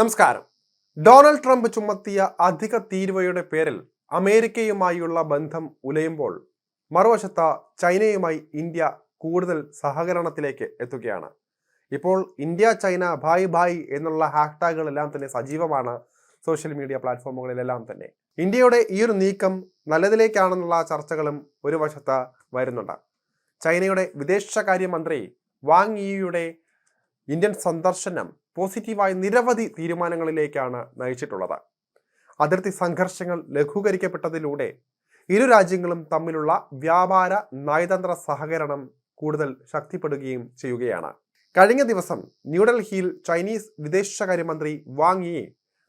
നമസ്കാരം. Donald Trump ചുമത്തിയ അധിക തീരുവയുടെ പേരിൽ അമേരിക്കയുമായുള്ള ബന്ധം ഉലയുമ്പോൾ മറുവശത്ത ചൈനയുമായി ഇന്ത്യ കൂടുതൽ സഹകരണത്തിലേക്ക് എത്തുകയാണ്. ഇപ്പോൾ ഇന്ത്യ ചൈന ഭായ് ഭായ് എന്നുള്ള ഹാഷ്ടാഗുകളെല്ലാം തന്നെ സജീവമാണ് സോഷ്യൽ മീഡിയ പ്ലാറ്റ്ഫോമുകളിലെല്ലാം തന്നെ. ഇന്ത്യയുടെ ഈ ഒരു നീക്കം നല്ലതിലേക്കാണെന്നുള്ള ചർച്ചകളും ഒരു വശത്ത് വരുന്നുണ്ട്. ചൈനയുടെ വിദേശകാര്യമന്ത്രി വാങ് യിയുടെ ഇന്ത്യൻ സന്ദർശനം പോസിറ്റീവായ നിരവധി തീരുമാനങ്ങളിലേക്കാണ് നയിച്ചിട്ടുള്ളത്. അതിർത്തി സംഘർഷങ്ങൾ ലഘൂകരിക്കപ്പെട്ടതിലൂടെ ഇരു രാജ്യങ്ങളും തമ്മിലുള്ള വ്യാപാര നയതന്ത്ര സഹകരണം കൂടുതൽ ശക്തിപ്പെടുകയും ചെയ്യുകയാണ്. കഴിഞ്ഞ ദിവസം ന്യൂഡൽഹിയിൽ ചൈനീസ് വിദേശകാര്യമന്ത്രി വാങ് യി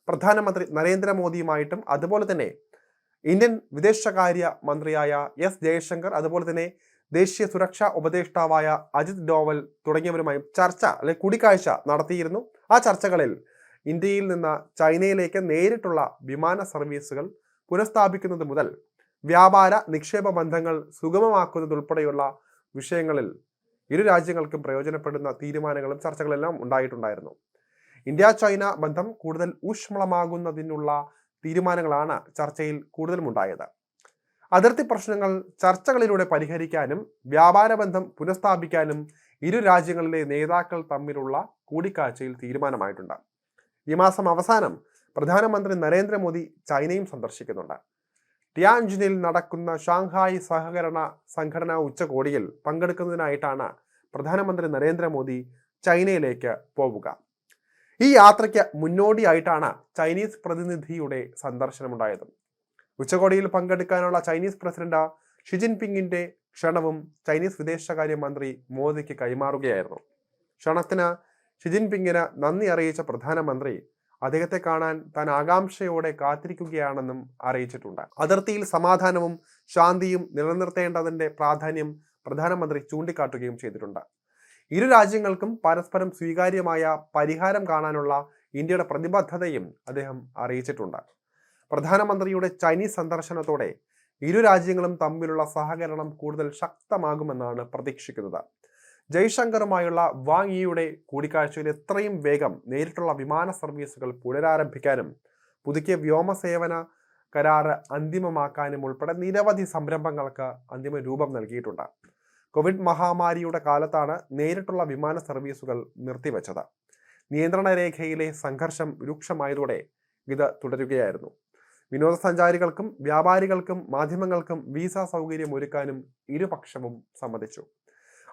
പ്രധാനമന്ത്രി നരേന്ദ്രമോദിയുമായിട്ടും അതുപോലെ തന്നെ ഇന്ത്യൻ വിദേശകാര്യ മന്ത്രിയായ എസ് ജയശങ്കർ അതുപോലെ തന്നെ ദേശീയ സുരക്ഷാ ഉപദേഷ്ടാവായ അജിത് ഡോവൽ തുടങ്ങിയവരുമായി ചർച്ച അല്ലെ കൂടിക്കാഴ്ച നടത്തിയിരുന്നു. ആ ചർച്ചകളിൽ ഇന്ത്യയിൽ നിന്ന് ചൈനയിലേക്ക് നേരിട്ടുള്ള വിമാന സർവീസുകൾ പുനഃസ്ഥാപിക്കുന്നത് മുതൽ വ്യാപാര നിക്ഷേപ ബന്ധങ്ങൾ സുഗമമാക്കുന്നതുൾപ്പെടെയുള്ള വിഷയങ്ങളിൽ ഇരു രാജ്യങ്ങൾക്കും പ്രയോജനപ്പെടുന്ന തീരുമാനങ്ങളും ചർച്ചകളെല്ലാം ഉണ്ടായിട്ടുണ്ടായിരുന്നു. ഇന്ത്യ ചൈന ബന്ധം കൂടുതൽ ഊഷ്മളമാകുന്നതിനുള്ള തീരുമാനങ്ങളാണ് ചർച്ചയിൽ കൂടുതലും ഉണ്ടായത്. അതിർത്തി പ്രശ്നങ്ങൾ ചർച്ചകളിലൂടെ പരിഹരിക്കാനും വ്യാപാര ബന്ധം പുനഃസ്ഥാപിക്കാനും ഇരു രാജ്യങ്ങളിലെ നേതാക്കൾ തമ്മിലുള്ള കൂടിക്കാഴ്ചയിൽ തീരുമാനമായിട്ടുണ്ട്. ഈ മാസം അവസാനം പ്രധാനമന്ത്രി നരേന്ദ്രമോദി ചൈനയും സന്ദർശിക്കുന്നുണ്ട്. ടിയാൻജിനിൽ നടക്കുന്ന ഷാങ്ഹായ് സഹകരണ സംഘടന ഉച്ചകോടിയിൽ പങ്കെടുക്കുന്നതിനായിട്ടാണ് പ്രധാനമന്ത്രി നരേന്ദ്രമോദി ചൈനയിലേക്ക് പോവുക. ഈ യാത്രയ്ക്ക് മുന്നോടിയായിട്ടാണ് ചൈനീസ് പ്രതിനിധിയുടെ സന്ദർശനമുണ്ടായത്. ഉച്ചകോടിയിൽ പങ്കെടുക്കാനുള്ള ചൈനീസ് പ്രസിഡന്റ് ഷി ജിൻപിങ്ങിന്റെ ക്ഷണവും ചൈനീസ് വിദേശകാര്യമന്ത്രി മോദിക്ക് കൈമാറുകയായിരുന്നു. ക്ഷണത്തിന് ഷി ജിൻപിങ്ങിന് നന്ദി അറിയിച്ച പ്രധാനമന്ത്രി അദ്ദേഹത്തെ കാണാൻ താൻ ആകാംക്ഷയോടെ കാത്തിരിക്കുകയാണെന്നും അറിയിച്ചിട്ടുണ്ട്. അതിർത്തിയിൽ സമാധാനവും ശാന്തിയും നിലനിർത്തേണ്ടതിന്റെ പ്രാധാന്യം പ്രധാനമന്ത്രി ചൂണ്ടിക്കാട്ടുകയും ചെയ്തിട്ടുണ്ട്. ഇരു രാജ്യങ്ങൾക്കും പരസ്പരം സ്വീകാര്യമായ പരിഹാരം കാണാനുള്ള ഇന്ത്യയുടെ പ്രതിബദ്ധതയും അദ്ദേഹം അറിയിച്ചിട്ടുണ്ട്. പ്രധാനമന്ത്രിയുടെ ചൈനീസ് സന്ദർശനത്തോടെ ഇരു രാജ്യങ്ങളും തമ്മിലുള്ള സഹകരണം കൂടുതൽ ശക്തമാകുമെന്നാണ് പ്രതീക്ഷിക്കുന്നത്. ജയ്ശങ്കറുമായുള്ള വാങ് യിയുടെ കൂടിക്കാഴ്ചയിൽ എത്രയും വേഗം നേരിട്ടുള്ള വിമാന സർവീസുകൾ പുനരാരംഭിക്കാനും പുതുക്കിയ വ്യോമസേവന കരാറ് അന്തിമമാക്കാനും ഉൾപ്പെടെ നിരവധി സംരംഭങ്ങൾക്ക് അന്തിമ രൂപം നൽകിയിട്ടുണ്ട്. കോവിഡ് മഹാമാരിയുടെ കാലത്താണ് നേരിട്ടുള്ള വിമാന സർവീസുകൾ നിർത്തിവച്ചത്. നിയന്ത്രണ രേഖയിലെ സംഘർഷം രൂക്ഷമായതോടെ ഇത് തുടരുകയായിരുന്നു. വിനോദസഞ്ചാരികൾക്കും വ്യാപാരികൾക്കും മാധ്യമങ്ങൾക്കും വിസ സൗകര്യം ഒരുക്കാനും ഇരുപക്ഷവും സമ്മതിച്ചു.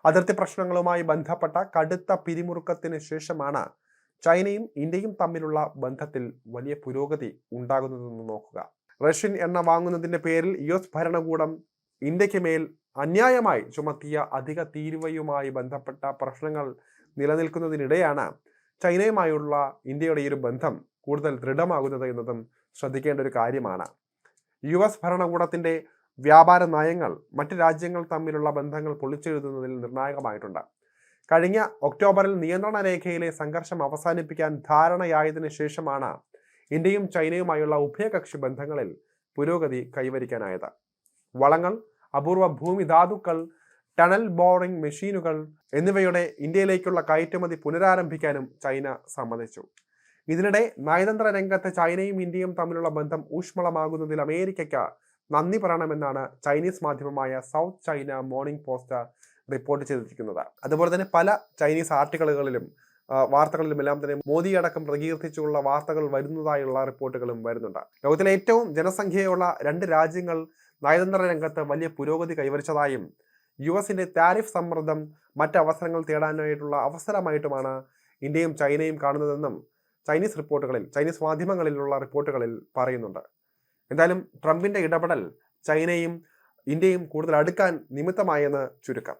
അതിർത്തി പ്രശ്നങ്ങളുമായി ബന്ധപ്പെട്ട കടുത്ത പിരിമുറുക്കത്തിന് ശേഷമാണ് ചൈനയും ഇന്ത്യയും തമ്മിലുള്ള ബന്ധത്തിൽ വലിയ പുരോഗതി ഉണ്ടാകുന്നതെന്ന് നോക്കുക. റഷ്യൻ എണ്ണ വാങ്ങുന്നതിന്റെ പേരിൽ യു എസ് ഭരണകൂടം ഇന്ത്യയ്ക്ക് മേൽ അന്യായമായി ചുമത്തിയ അധിക തീരുവയുമായി ബന്ധപ്പെട്ട പ്രശ്നങ്ങൾ നിലനിൽക്കുന്നതിനിടെയാണ് ചൈനയുമായുള്ള ഇന്ത്യയുടെ ഈ ഒരു ബന്ധം കൂടുതൽ ദൃഢമാകുന്നത് എന്നതും ശ്രദ്ധിക്കേണ്ട ഒരു കാര്യമാണ്. യു എസ് ഭരണകൂടത്തിന്റെ വ്യാപാര നയങ്ങൾ മറ്റ് രാജ്യങ്ങൾ തമ്മിലുള്ള ബന്ധങ്ങൾ പൊളിച്ചെഴുതുന്നതിൽ നിർണായകമായിട്ടുണ്ട്. കഴിഞ്ഞ ഒക്ടോബറിൽ നിയന്ത്രണ രേഖയിലെ സംഘർഷം അവസാനിപ്പിക്കാൻ ധാരണയായതിനു ശേഷമാണ് ഇന്ത്യയും ചൈനയുമായുള്ള ഉഭയകക്ഷി ബന്ധങ്ങളിൽ പുരോഗതി കൈവരിക്കാനായത്. വളങ്ങൾ അപൂർവ ഭൂമി ധാതുക്കൾ ടണൽ ബോറിംഗ് മെഷീനുകൾ എന്നിവയുടെ ഇന്ത്യയിലേക്കുള്ള കയറ്റുമതി പുനരാരംഭിക്കാനും ചൈന സമ്മതിച്ചു. ഇതിനിടെ നയതന്ത്ര രംഗത്ത് ചൈനയും ഇന്ത്യയും തമ്മിലുള്ള ബന്ധം ഊഷ്മളമാകുന്നതിൽ അമേരിക്കയ്ക്ക് നന്ദി പറയണമെന്നാണ് ചൈനീസ് മാധ്യമമായ South China Morning Post report ചെയ്തിരിക്കുന്നത്. അതുപോലെ തന്നെ പല ചൈനീസ് ആർട്ടിക്കിളുകളിലും വാർത്തകളിലും എല്ലാം തന്നെ മോദി അടക്കം പ്രകീർത്തിച്ചുള്ള വാർത്തകൾ വരുന്നതായുള്ള റിപ്പോർട്ടുകളും വരുന്നുണ്ട്. ലോകത്തിലെ ഏറ്റവും ജനസംഖ്യയുള്ള രണ്ട് രാജ്യങ്ങൾ നയതന്ത്ര രംഗത്ത് വലിയ പുരോഗതി കൈവരിച്ചതായും യു എസിന്റെ താരിഫ് സമ്മർദ്ദം മറ്റ് അവസരങ്ങൾ തേടാനായിട്ടുള്ള അവസരമായിട്ടുമാണ് ഇന്ത്യയും ചൈനയും കാണുന്നതെന്നും ചൈനീസ് റിപ്പോർട്ടുകളിൽ ചൈനീസ് മാധ്യമങ്ങളിലുള്ള റിപ്പോർട്ടുകളിൽ പറയുന്നുണ്ട്. എന്തായാലും ട്രംപിന്റെ ഇടപെടൽ ചൈനയും ഇന്ത്യയും കൂടുതൽ അടുക്കാൻ നിമിത്തമായെന്ന് ചുരുക്കം.